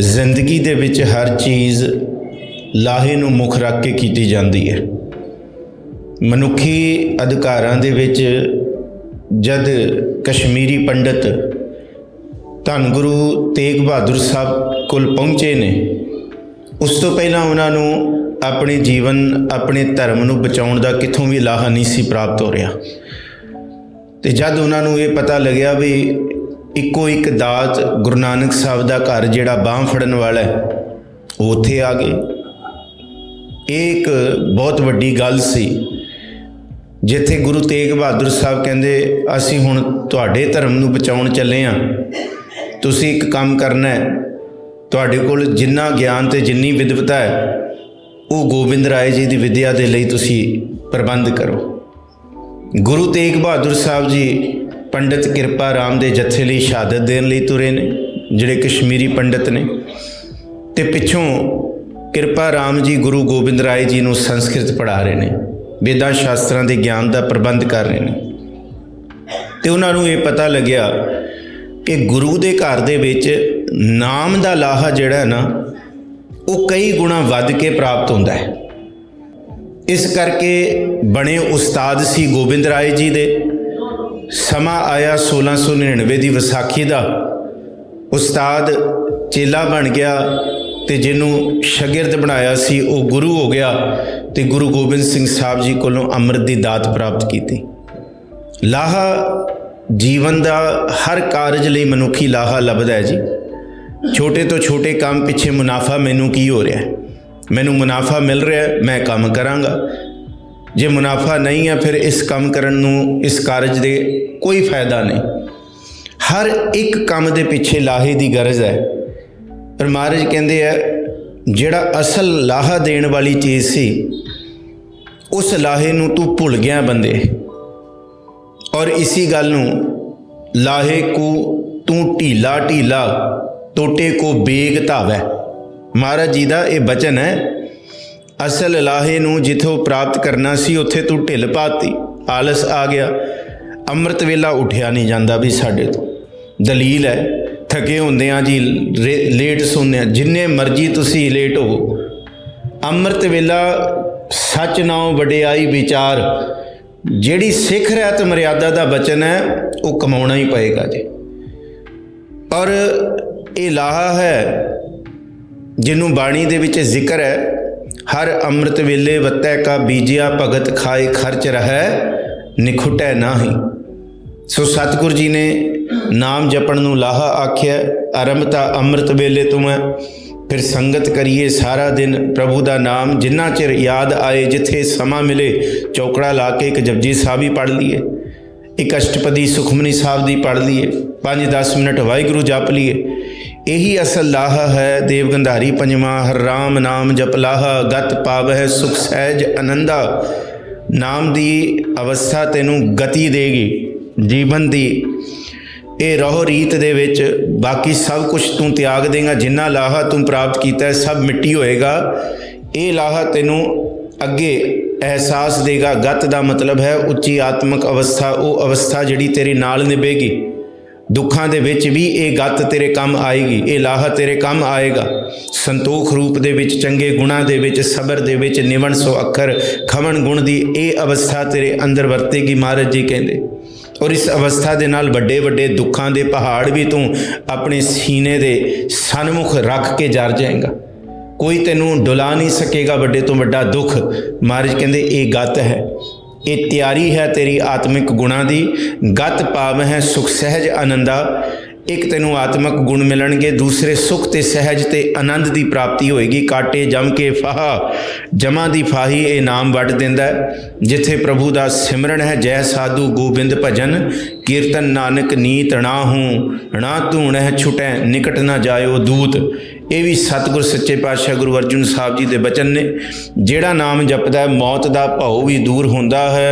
ਜ਼ਿੰਦਗੀ ਦੇ ਵਿੱਚ ਹਰ ਚੀਜ਼ ਲਾਹੇ ਨੂੰ ਮੁੱਖ ਰੱਖ ਕੇ ਕੀਤੀ ਜਾਂਦੀ ਹੈ। ਮਨੁੱਖੀ ਅਧਿਕਾਰਾਂ ਦੇ ਵਿੱਚ ਜਦ ਕਸ਼ਮੀਰੀ ਪੰਡਤ ਧੰਨ ਗੁਰੂ ਤੇਗ ਬਹਾਦਰ ਸਾਹਿਬ ਕੋਲ ਪਹੁੰਚੇ ਨੇ, ਉਸ ਤੋਂ ਪਹਿਲਾਂ ਉਹਨਾਂ ਨੂੰ ਆਪਣੇ ਜੀਵਨ, ਆਪਣੇ ਧਰਮ ਨੂੰ ਬਚਾਉਣ ਦਾ ਕਿੱਥੋਂ ਵੀ ਲਾਹਾ ਨਹੀਂ ਸੀ ਪ੍ਰਾਪਤ ਹੋ ਰਿਹਾ। ਤੇ ਜਦ ਉਹਨਾਂ ਨੂੰ ਇਹ ਪਤਾ ਲੱਗਿਆ ਵੀ ਇੱਕੋ ਇੱਕ ਦਾਤ ਗੁਰੂ ਨਾਨਕ ਸਾਹਿਬ ਦਾ ਘਰ ਜਿਹੜਾ ਬਾਹ ਫੜਨ ਵਾਲਾ ਹੈ, ਉਹ ਉੱਥੇ ਆ ਗਏ। ਇਹ ਇੱਕ ਬਹੁਤ ਵੱਡੀ ਗੱਲ ਸੀ। ਜਿੱਥੇ ਗੁਰੂ ਤੇਗ ਬਹਾਦਰ ਸਾਹਿਬ ਕਹਿੰਦੇ, ਅਸੀਂ ਹੁਣ ਤੁਹਾਡੇ ਧਰਮ ਨੂੰ ਬਚਾਉਣ ਚੱਲੇ ਆ। ਤੁਸੀਂ ਇੱਕ ਕੰਮ ਕਰਨਾ ਹੈ। ਤੁਹਾਡੇ ਕੋਲ ਜਿੰਨਾ ਗਿਆਨ ਤੇ ਜਿੰਨੀ ਵਿਦਵਤਾ ਹੈ, ਉਹ ਗੋਬਿੰਦ ਰਾਏ ਜੀ ਦੀ ਵਿਦਿਆ ਦੇ ਲਈ ਤੁਸੀਂ ਪ੍ਰਬੰਧ ਕਰੋ। ਗੁਰੂ ਤੇਗ ਬਹਾਦਰ ਸਾਹਿਬ ਜੀ ਪੰਡਿਤ ਕਿਰਪਾ ਰਾਮ ਦੇ ਜੱਥੇ ਲਈ ਸ਼ਹਾਦਤ ਦੇਣ ਲਈ ਤੁਰੇ ਨੇ, ਜਿਹੜੇ ਕਸ਼ਮੀਰੀ ਪੰਡਿਤ ਨੇ। ਤੇ ਪਿੱਛੋਂ ਕਿਰਪਾ ਰਾਮ ਜੀ ਗੁਰੂ ਗੋਬਿੰਦ ਰਾਏ ਜੀ ਨੂੰ ਸੰਸਕ੍ਰਿਤ ਪੜ੍ਹਾ ਰਹੇ ਨੇ, ਵੇਦਾਂ ਸ਼ਾਸਤਰਾਂ ਦੇ ਗਿਆਨ ਦਾ ਪ੍ਰਬੰਧ ਕਰ ਰਹੇ ਨੇ। ਤੇ ਉਹਨਾਂ ਨੂੰ ਇਹ ਪਤਾ ਲੱਗਿਆ ਕਿ ਗੁਰੂ ਦੇ ਘਰ ਦੇ ਵਿੱਚ ਨਾਮ ਦਾ ਲਾਹਾ ਜਿਹੜਾ ਹੈ ਨਾ, ਉਹ ਕਈ ਗੁਣਾ ਵੱਧ ਕੇ ਪ੍ਰਾਪਤ ਹੁੰਦਾ ਹੈ। ਇਸ ਕਰਕੇ ਬਣੇ ਉਸਤਾਦ ਸੀ ਗੋਬਿੰਦ ਰਾਏ ਜੀ ਦੇ। ਸਮਾਂ ਆਇਆ 1699 ਦੀ ਵਿਸਾਖੀ ਦਾ। ਉਸਤਾਦ ਚੇਲਾ ਬਣ ਗਿਆ ਤੇ ਜਿਹਨੂੰ ਸ਼ਾਗਿਰਦ ਬਣਾਇਆ ਸੀ, ਉਹ ਗੁਰੂ ਹੋ ਗਿਆ ਤੇ ਗੁਰੂ ਗੋਬਿੰਦ ਸਿੰਘ ਸਾਹਿਬ ਜੀ ਕੋਲੋਂ ਅੰਮ੍ਰਿਤ ਦੀ ਦਾਤ ਪ੍ਰਾਪਤ ਕੀਤੀ। ਲਾਹਾ ਜੀਵਨ ਦਾ ਹਰ ਕਾਰਜ ਲਈ ਮਨੁੱਖੀ ਲਾਹਾ ਲੱਭਦਾ ਹੈ ਜੀ। ਛੋਟੇ ਤੋਂ ਛੋਟੇ ਕੰਮ ਪਿੱਛੇ ਮੁਨਾਫਾ ਮੈਨੂੰ ਕੀ ਹੋ ਰਿਹਾ ਹੈ? ਮੈਨੂੰ ਮੁਨਾਫਾ ਮਿਲ ਰਿਹਾ ਹੈ, ਮੈਂ ਕੰਮ ਕਰਾਂਗਾ। ਜੇ ਮੁਨਾਫਾ ਨਹੀਂ ਹੈ ਫਿਰ ਇਸ ਕੰਮ ਕਰਨ ਨੂੰ, ਇਸ ਕਾਰਜ ਦੇ ਕੋਈ ਫਾਇਦਾ ਨਹੀਂ। ਹਰ ਇੱਕ ਕੰਮ ਦੇ ਪਿੱਛੇ ਲਾਹੇ ਦੀ ਗਰਜ ਹੈ। ਪਰ ਮਹਾਰਾਜ ਕਹਿੰਦੇ ਆ, ਜਿਹੜਾ ਅਸਲ ਲਾਹਾ ਦੇਣ ਵਾਲੀ ਚੀਜ਼ ਸੀ, ਉਸ ਲਾਹੇ ਨੂੰ ਤੂੰ ਭੁੱਲ ਗਿਆ ਬੰਦੇ। ਔਰ ਇਸੀ ਗੱਲ ਨੂੰ, ਲਾਹੇ ਕੋ ਤੂੰ ਢੀਲਾ ਢੀਲਾ ਟੋਟੇ ਕੋ ਬੇਗ ਧਾਵੈ। ਮਹਾਰਾਜ ਜੀ ਦਾ ਇਹ ਬਚਨ ਹੈ ਅਸਲ ਲਾਹੇ ਨੂੰ ਜਿੱਥੋਂ ਪ੍ਰਾਪਤ ਕਰਨਾ ਸੀ, ਉੱਥੇ ਤੂੰ ਢਿੱਲ ਪਾਤੀ। ਆਲਸ ਆ ਗਿਆ। ਅੰਮ੍ਰਿਤ ਵੇਲਾ ਉਠਿਆ ਨਹੀਂ ਜਾਂਦਾ ਵੀ ਸਾਡੇ ਤੋਂ। ਦਲੀਲ ਹੈ, ਥਕੇ ਹੁੰਦੇ ਆ ਜੀ, ਰੇ- ਲੇਟ ਸੌਂਦੇ ਆ ਜਿੰਨੇ ਮਰਜ਼ੀ ਤੁਸੀਂ ਲੇਟ ਹੋ ਅੰਮ੍ਰਿਤ ਵੇਲਾ ਸੱਚ ਨਾਉ ਵਡਿਆਈ ਵਿਚਾਰ, ਜਿਹੜੀ ਸਿੱਖ ਰਹਿਤ ਮਰਿਆਦਾ ਦਾ ਬਚਨ ਹੈ, ਉਹ ਕਮਾਉਣਾ ਹੀ ਪਏਗਾ ਜੀ। ਔਰ ਇਹ ਲਾਹਾ ਹੈ, ਜਿਹਨੂੰ ਬਾਣੀ ਦੇ ਵਿੱਚ ਜ਼ਿਕਰ ਹੈ ਹਰ ਅੰਮ੍ਰਿਤ ਵੇਲੇ ਵਤੈ ਕਾ ਬੀਜਿਆ ਭਗਤ ਖਾਏ ਖਰਚ ਰਹੈ, ਨਿਖੁਟੈ ਨਾਹੀ। ਸੋ ਸਤਿਗੁਰ ਜੀ ਨੇ ਨਾਮ ਜਪਣ ਨੂੰ ਲਾਹਾ ਆਖਿਆ ਆਰੰਭ ਤਾਂ ਅੰਮ੍ਰਿਤ ਵੇਲੇ ਤੋਂ ਹੈ, ਫਿਰ ਸੰਗਤ ਕਰੀਏ ਸਾਰਾ ਦਿਨ ਪ੍ਰਭੂ ਦਾ ਨਾਮ। ਜਿੰਨਾ ਚਿਰ ਯਾਦ ਆਏ, ਜਿੱਥੇ ਸਮਾਂ ਮਿਲੇ, ਚੌਕੜਾ ਲਾ ਕੇ ਇੱਕ ਜਪਜੀ ਸਾਹਿਬ ਹੀ ਪੜ੍ਹ ਲਈਏ। ਇੱਕ ਅਸ਼ਟਪਦੀ ਸੁਖਮਨੀ ਸਾਹਿਬ ਦੀ ਪੜ੍ਹ ਲਈਏ। 5-10 ਮਿੰਟ ਵਾਹਿਗੁਰੂ ਜਪ ਲਈਏ। ਇਹੀ ਅਸਲ ਲਾਹਾ ਹੈ ਦੇਵਗੰਧਾਰੀ ਪੰਜਵਾ, ਹਰ ਰਾਮ ਨਾਮ ਜਪ ਲਾਹ, ਗਤ ਪਾਵਹਿ ਸੁਖ ਸਹਿਜ ਆਨੰਦਾ ਨਾਮ ਦੀ ਅਵਸਥਾ ਤੈਨੂੰ ਗਤੀ ਦੇਗੀ, ਜੀਵਨ ਦੀ। ਇਹ ਰਹੋ ਰੀਤ ਦੇ ਵਿੱਚ, ਬਾਕੀ ਸਭ ਕੁਝ ਤੂੰ ਤਿਆਗ ਦੇਗਾ, ਜਿੰਨਾ ਲਾਹਾ ਤੂੰ ਪ੍ਰਾਪਤ ਕੀਤਾ, ਸਭ ਮਿੱਟੀ ਹੋਏਗਾ। ਇਹ ਲਾਹਾ ਤੈਨੂੰ ਅੱਗੇ ਅਹਿਸਾਸ ਦੇਗਾ। ਗਤ ਦਾ ਮਤਲਬ ਹੈ ਉੱਚੀ ਆਤਮਿਕ ਅਵਸਥਾ, ਉਹ ਅਵਸਥਾ ਜਿਹੜੀ ਤੇਰੇ ਨਾਲ ਨਿਭੇਗੀ। ਦੁੱਖਾਂ ਦੇ ਵਿੱਚ ਵੀ ਇਹ ਗੱਤ ਤੇਰੇ ਕੰਮ ਆਏਗੀ, ਇਹ ਲਾਹਾ ਤੇਰੇ ਕੰਮ ਆਏਗਾ। ਸੰਤੋਖ ਰੂਪ ਦੇ ਵਿੱਚ, ਚੰਗੇ ਗੁਣਾ ਦੇ ਵਿੱਚ, ਸਬਰ ਦੇ ਵਿੱਚ ਨਿਵਣ ਸੋ ਅੱਖਰ, ਖਵਣ ਗੁਣ ਦੀ ਇਹ ਅਵਸਥਾ ਤੇਰੇ ਅੰਦਰ ਵਰਤੇਗੀ ਮਹਾਰਾਜ ਜੀ ਕਹਿੰਦੇ। ਔਰ ਇਸ ਅਵਸਥਾ ਦੇ ਨਾਲ ਵੱਡੇ ਵੱਡੇ ਦੁੱਖਾਂ ਦੇ ਪਹਾੜ ਵੀ ਤੂੰ ਆਪਣੇ ਸੀਨੇ ਦੇ ਸਨਮੁਖ ਰੱਖ ਕੇ ਜਰ ਜਾਏਗਾ। ਕੋਈ ਤੈਨੂੰ ਡੁਲਾ ਨਹੀਂ ਸਕੇਗਾ ਵੱਡੇ ਤੋਂ ਵੱਡਾ ਦੁੱਖ। ਮਹਾਰਾਜ ਕਹਿੰਦੇ, ਇਹ ਗੱਤ ਹੈ। ਇਹ ਤਿਆਰੀ ਹੈ ਤੇਰੀ ਆਤਮਿਕ ਗੁਣਾ ਦੀ। ਗਤ ਪਾਵ ਹੈ ਸੁਖ, ਸਹਿਜ, ਆਨੰਦਾ। ਇੱਕ ਤੈਨੂੰ ਆਤਮਿਕ ਗੁਣ ਮਿਲਣਗੇ, ਦੂਸਰੇ ਸੁਖ ਤੇ ਸਹਿਜ ਤੇ ਆਨੰਦ ਦੀ ਪ੍ਰਾਪਤੀ ਹੋਏਗੀ। ਕਾਟੇ ਜਮ ਕੇ ਫਾਹਾ, ਜਮਾ ਦੀ ਫਾਹੀ ਇਹ ਨਾਮ ਵੱਢ ਦਿੰਦਾ ਜਿੱਥੇ ਪ੍ਰਭੂ ਦਾ ਸਿਮਰਨ ਹੈ, ਜੈ ਸਾਧੂ ਗੋਬਿੰਦ ਭਜਨ। ਕੀਰਤਨ ਨਾਨਕ ਨੀਤ ਨਾ ਹੂੰ ਨਾ ਧੂਣ ਹੈ, ਛੁਟੈ, ਨਿਕਟ ਨਾ ਜਾਇਓ ਦੂਤ। ਇਹ ਵੀ ਸਤਿਗੁਰ ਸੱਚੇ ਪਾਤਸ਼ਾਹ ਗੁਰੂ ਅਰਜਨ ਸਾਹਿਬ ਜੀ ਦੇ ਬਚਨ ਨੇ, ਜਿਹੜਾ ਨਾਮ ਜਪਦਾ ਹੈ, ਮੌਤ ਦਾ ਭਉ ਵੀ ਦੂਰ ਹੁੰਦਾ ਹੈ